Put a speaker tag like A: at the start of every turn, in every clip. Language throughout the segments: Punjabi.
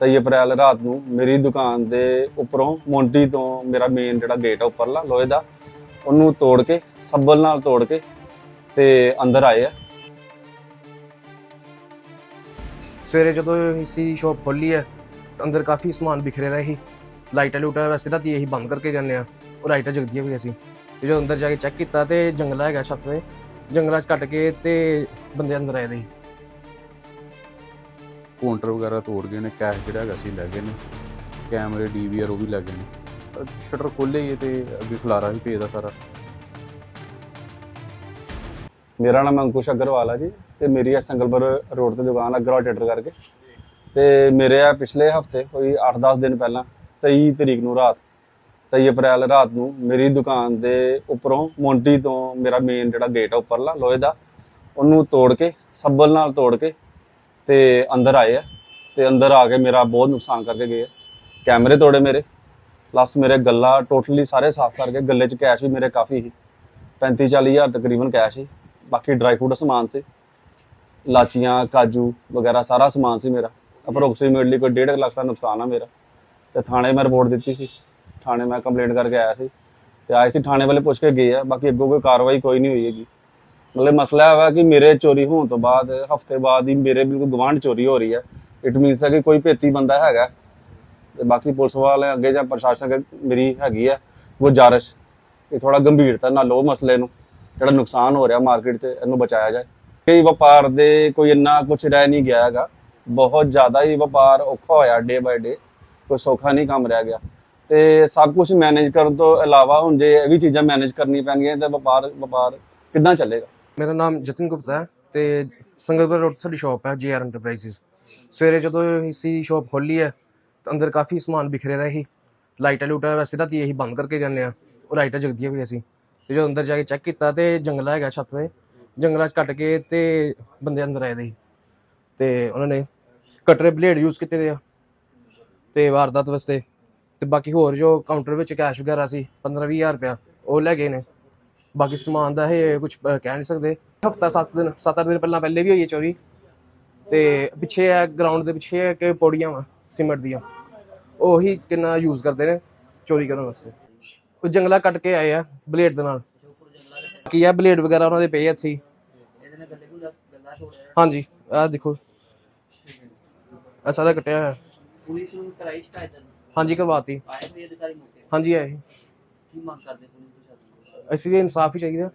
A: 23 ਅਪ੍ਰੈਲ ਰਾਤ ਨੂੰ ਮੇਰੀ ਦੁਕਾਨ ਦੇ ਉੱਪਰੋਂ ਮੌਂਟੀ ਤੋਂ ਮੇਰਾ ਮੇਨ ਜਿਹੜਾ ਗੇਟ ਆ ਉੱਪਰਲਾ, ਲੋਹੇ ਦਾ, ਉਹਨੂੰ ਤੋੜ ਕੇ, ਸੱਬਲ ਨਾਲ ਤੋੜ ਕੇ ਤੇ ਅੰਦਰ ਆਏ ਆ।
B: ਸਵੇਰੇ ਜਦੋਂ ਅਸੀਂ ਸ਼ਾਪ ਖੋਲੀ ਹੈ ਅੰਦਰ ਕਾਫੀ ਸਮਾਨ ਬਿਖਰੇ ਰਿਹਾ ਸੀ। ਲਾਈਟਾਂ ਲੂਟਾਂ ਵੈਸੇ ਤਾਂ ਅਸੀਂ ਬੰਦ ਕਰਕੇ ਜਾਂਦੇ ਆ, ਉਹ ਲਾਈਟਾਂ ਜਗਦੀਆਂ ਵੀ ਸੀ। ਤੇ ਜਦੋਂ ਅੰਦਰ ਜਾ ਕੇ ਚੈੱਕ ਕੀਤਾ ਤੇ ਜੰਗਲਾ ਹੈਗਾ ਛੱਤ ਤੇ, ਜੰਗਲਾਂ 'ਚ ਕੱਟ ਕੇ ਤੇ ਬੰਦੇ ਅੰਦਰ ਆਏ ਦੇ
C: ਕਾਊਂਟਰ ਵਗੈਰਾ ਤੋੜ ਗਏ ਨੇ ਕੈਸ਼ ਜਿਹੜਾ ਹੈਗਾ ਸੀ ਲੈ ਗਏ ਨੇ, ਕੈਮਰੇ ਡੀਵੀਆਰ ਉਹ ਵੀ ਲੈ ਗਏ ਨੇ। ਸ਼ਟਰ ਖੋਲੇ ਹੀ ਤੇ ਅੱਗੇ ਖਲਾਰਾ ਵੀ ਭੇਜਦਾ ਸਾਰਾ।
A: ਮੇਰਾ ਨਾਮ ਅੰਕੁਸ਼ ਅਗਰਵਾਲ ਆ ਜੀ, ਤੇ ਮੇਰੀ ਆ ਸੰਗਲਪੁਰ ਰੋਡ ਤੇ ਦੁਕਾਨ ਆ ਅਗਰਵਾਲ ਟੇਟਰ ਕਰਕੇ। ਤੇ ਮੇਰੇ ਆ ਪਿਛਲੇ ਹਫ਼ਤੇ, ਕੋਈ 8-10 ਦਿਨ ਪਹਿਲਾਂ 23 ਤਰੀਕ ਨੂੰ ਰਾਤ 23 ਅਪ੍ਰੈਲ ਰਾਤ ਨੂੰ ਮੇਰੀ ਦੁਕਾਨ ਦੇ ਉੱਪਰੋਂ ਮੌਂਟੀ ਤੋਂ ਮੇਰਾ ਮੇਨ ਜਿਹੜਾ ਗੇਟ ਆ ਉੱਪਰਲਾ, ਲੋਹੇ ਦਾ, ਉਹਨੂੰ ਤੋੜ ਕੇ, ਸੱਬਲ ਨਾਲ ਤੋੜ ਕੇ ਤੇ ਅੰਦਰ ਆਏ ਆ ਤੇ ਅੰਦਰ ਆ ਕੇ ਮੇਰਾ ਬਹੁਤ ਨੁਕਸਾਨ ਕਰਕੇ ਗਏ ਆ। ਕੈਮਰੇ ਤੋੜੇ ਮੇਰੇ ਪਲੱਸ ਮੇਰੇ ਗੱਲਾ ਟੋਟਲੀ ਸਾਰੇ ਸਾਫ਼ ਕਰਕੇ ਗੱਲੇ 'ਚ ਕੈਸ਼ ਵੀ ਮੇਰੇ ਕਾਫੀ ਸੀ। 35 40 ਹਜ਼ਾਰ ਤਕਰੀਬਨ ਕੈਸ਼ ਸੀ, ਬਾਕੀ ਡਰਾਈ ਫਰੂਟ ਸਮਾਨ ਸੀ। ਲਾਚੀਆਂ, ਕਾਜੂ ਵਗੈਰਾ ਸਾਰਾ ਸਮਾਨ ਸੀ ਮੇਰਾ। ਅਪਰੋਕਸੀਮੇਟਲੀ ਕੋਈ 1.5 ਲੱਖ ਦਾ ਨੁਕਸਾਨ ਆ ਮੇਰਾ। ਤੇ ਥਾਣੇ ਮੈਂ ਰਿਪੋਰਟ ਦਿੱਤੀ ਸੀ। ਥਾਣੇ ਮੈਂ ਕੰਪਲੇਂਟ ਕਰਕੇ ਆਇਆ ਸੀ। ਤੇ ਆਏ ਸੀ, ਥਾਣੇ ਵਾਲੇ ਪੁੱਛ ਕੇ ਗਏ ਆ, ਬਾਕੀ ਅੱਗੋਂ ਕੋਈ ਕਾਰਵਾਈ ਕੋਈ ਨਹੀਂ ਹੋਈ ਹੈਗੀ। ਮਤਲਬ ਮਸਲਾ ਇਹ ਕਿ ਮੇਰੇ ਚੋਰੀ ਹੋਣ ਤੋਂ ਬਾਅਦ, ਹਫ਼ਤੇ ਬਾਅਦ ਹੀ ਮੇਰੇ ਬਿਲਕੁਲ ਗਵਾਂਢ ਚੋਰੀ ਹੋ ਰਹੀ ਹੈ ਇਟ ਮੀਨਸ ਹੈ ਕਿ ਕੋਈ ਭੇਤੀ ਬੰਦਾ ਹੈਗਾ। ਤੇ ਬਾਕੀ ਪੁਲਿਸ ਵਾਲੇ ਅੱਗੇ ਜਾਂ ਪ੍ਰਸ਼ਾਸਨ ਮੇਰੀ ਹੈਗੀ ਹੈ ਗੁਜ਼ਾਰਿਸ਼ ਇਹ ਥੋੜਾ ਗੰਭੀਰਤਾ ਨਾਲ ਲੋ ਮਸਲੇ ਨੂੰ, ਜਿਹੜਾ ਨੁਕਸਾਨ ਹੋ ਰਿਹਾ ਮਾਰਕੀਟ 'ਚ ਇਹਨੂੰ ਬਚਾਇਆ ਜਾਏ। ਕਈ ਵਪਾਰ ਦੇ ਕੋਈ ਇੰਨਾ ਕੁਝ ਰਹਿ ਨਹੀਂ ਗਿਆ ਹੈਗਾ। ਬਹੁਤ ਜ਼ਿਆਦਾ ਹੀ ਵਪਾਰ ਔਖਾ ਹੋਇਆ ਡੇ ਬਾਏ ਡੇ ਕੋਈ ਸੌਖਾ ਨਹੀਂ ਕੰਮ ਰਹਿ ਗਿਆ। ਤੇ ਸਭ ਕੁਝ ਮੈਨੇਜ ਕਰਨ ਤੋਂ ਇਲਾਵਾ ਹੁਣ ਜੇ ਇਹ ਵੀ ਚੀਜ਼ਾਂ ਮੈਨੇਜ ਕਰਨੀ ਪੈਣਗੀਆਂ ਤਾਂ ਵਪਾਰ ਵਪਾਰ ਕਿੱਦਾਂ ਚੱਲੇਗਾ?
B: ਮੇਰਾ ਨਾਮ ਜਤਨ ਗੁਪਤਾ ਹੈ ਤੇ ਸੰਗਲਪੁਰ ਰੋਡ ਤੇ ਸਾਡੀ ਸ਼ਾਪ ਹੈ ਜੀਆਰ ਐਂਟਰਪ੍ਰਾਈਜ਼ਸ ਸਵੇਰੇ ਜਦੋਂ ਅਸੀਂ ਸ਼ਾਪ ਖੋਲੀ ਹੈ, ਤਾਂ ਅੰਦਰ ਕਾਫੀ ਸਮਾਨ ਬਿਖਰੇ ਰਿਹਾ ਸੀ ਲਾਈਟਾਂ ਲੂਟਾਂ ਵੈਸੇ ਤਾਂ ਅਸੀਂ ਬੰਦ ਕਰਕੇ ਜਾਂਦੇ ਆ ਉਹ ਲਾਈਟਾਂ ਜਗਦੀਆਂ ਵੀ ਅਸੀਂ ਤੇ ਜਦੋਂ ਅੰਦਰ ਜਾ ਕੇ ਚੈੱਕ ਕੀਤਾ ਤੇ ਜੰਗਲਾ ਹੈਗਾ ਛੱਤ ਤੇ, ਜੰਗਲਾਂ 'ਚ ਕੱਟ ਕੇ ਤੇ ਬੰਦੇ ਅੰਦਰ ਆਏ ਦੇ। ਸੀ ਤੇ ਉਹਨਾਂ ਨੇ ਕਟਰ ਬਲੇਡ ਯੂਜ਼ ਕੀਤੇ ਦੇ ਆ, ਤੇ ਵਾਰਦਾਤ ਵਾਸਤੇ। ਤੇ ਬਾਕੀ ਹੋਰ ਜੋ ਕਾਊਂਟਰ ਵਿੱਚ ਕੈਸ਼ ਵਗੈਰਾ ਸੀ 15 ਹਜ਼ਾਰ ਰੁਪਇਆ, ਉਹ ਲੈ ਗਏ ਨੇ। ਬਾਕੀ ਸਮਾਨ ਦਾ ਇਹ ਕੁਝ ਕਹਿ ਨਹੀਂ ਸਕਦੇ। ਹਫਤਾ 7 ਦਿਨ 7 ਦਿਨ ਪਹਿਲਾਂ ਪਹਿਲੇ ਵੀ ਹੋਈ ਹੈ ਚੋਰੀ। ਤੇ ਪਿੱਛੇ ਹੈ ਗਰਾਊਂਡ ਦੇ ਪਿੱਛੇ ਹੈ ਕਿ ਪੌੜੀਆਂ ਵਾ ਸੀਮੈਂਟ ਦੀਆਂ। ਉਹੀ ਕਿੰਨਾ ਯੂਜ਼ ਕਰਦੇ ਨੇ ਚੋਰੀ ਕਰਨ ਵਾਸਤੇ। ਉਹ ਜੰਗਲਾ ਕੱਟ ਕੇ ਆਏ ਆ ਬਲੇਡ ਦੇ ਨਾਲ। ਕੀ ਆ ਬਲੇਡ ਵਗੈਰਾ ਉਹਨਾਂ ਦੇ ਪਏ ਆ ਇੱਥੇ। ਹਾਂਜੀ ਆਹ ਦੇਖੋ। ਆ ਸਾਰਾ ਕੱਟਿਆ ਹੋਇਆ।
D: ਪੁਲਿਸ ਨੂੰ ਕਰਾਈ ਸ਼ਿਕਾਇਤ?
B: ਹਾਂਜੀ ਕਰਵਾਤੀ।
D: ਆਏ ਹੋਏ ਅਧਿਕਾਰੀ ਮੌਕੇ? ਤੇ।
B: ਹਾਂਜੀ ਆਏ।
D: ਕੀ ਮੰਗ ਕਰਦੇ ਪੁਲਿਸ?
B: ਅਸੀਂ ਵੀ ਇਨਸਾਫ ਹੀ ਚਾਹੀਦਾ।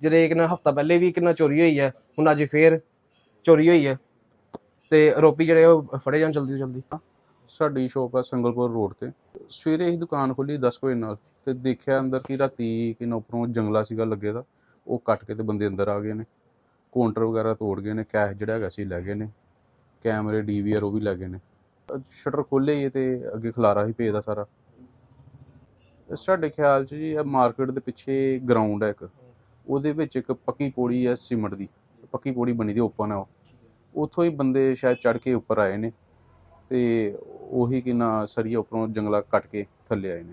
B: ਜਿਹੜੇ ਇੱਕ ਨਾ ਹਫਤਾ ਪਹਿਲੇ ਵੀ ਕਿੰਨਾ ਚੋਰੀ ਹੋਈ ਹੈ, ਹੁਣ ਅੱਜ ਫੇਰ ਚੋਰੀ ਹੋਈ ਹੈ। ਤੇ ਆਰੋਪੀ ਜਿਹੜੇ ਉਹ ਫੜੇ ਜਾਣ ਜਲਦੀ ਤੋਂ ਜਲਦੀ।
C: ਸਾਡੀ ਸ਼ੋਪ ਹੈ ਸੰਗਲਪੁਰ ਰੋਡ ਤੇ। ਸਵੇਰੇ ਹੀ ਦੁਕਾਨ ਖੋਲੀ 10 ਵਜੇ ਨਾਲ ਤੇ ਦੇਖਿਆ ਅੰਦਰ ਕੀ ਰਾਤੀ ਕਿ ਉਪਰੋਂ ਜੰਗਲਾ ਸੀਗਾ ਲੱਗੇ ਦਾ, ਉਹ ਕੱਟ ਕੇ ਤੇ ਬੰਦੇ ਅੰਦਰ ਆ ਗਏ ਨੇ। ਕਾਊਂਟਰ ਵਗੈਰਾ ਤੋੜ ਗਏ ਨੇ, ਕੈਸ਼ ਜਿਹੜਾ ਹੈਗਾ ਸੀ ਲੈ ਗਏ ਨੇ। ਕੈਮਰੇ ਡੀਵੀਆਰ ਉਹ ਵੀ ਲੈ ਗਏ ਨੇ। ਸ਼ਟਰ ਖੋਲੇ ਹੀ ਤੇ ਅੱਗੇ ਖਲਾਰਾ ਵੀ ਭੇਜਦਾ ਸਾਰਾ। ਸਾਡੇ ਖਿਆਲ 'ਚ ਜੀ ਇਹ ਮਾਰਕੀਟ ਦੇ ਪਿੱਛੇ ਗਰਾਊਂਡ ਹੈ ਇੱਕ। ਉਹਦੇ ਵਿੱਚ ਇੱਕ ਪੱਕੀ ਪੌੜੀ ਹੈ ਸੀਮੈਂਟ ਦੀ। ਪੱਕੀ ਪੌੜੀ ਬਣੀ ਦੀ ਓਪਨ ਹੈ ਉਹ। ਉੱਥੋਂ ਹੀ ਬੰਦੇ ਸ਼ਾਇਦ ਚੜ ਕੇ ਉੱਪਰ ਆਏ ਨੇ ਤੇ ਉਹੀ ਕਿਨਾ ਸਰੀਆ ਉੱਪਰੋਂ ਜੰਗਲਾ ਕੱਟ ਕੇ ਥੱਲੇ ਆਏ ਨੇ।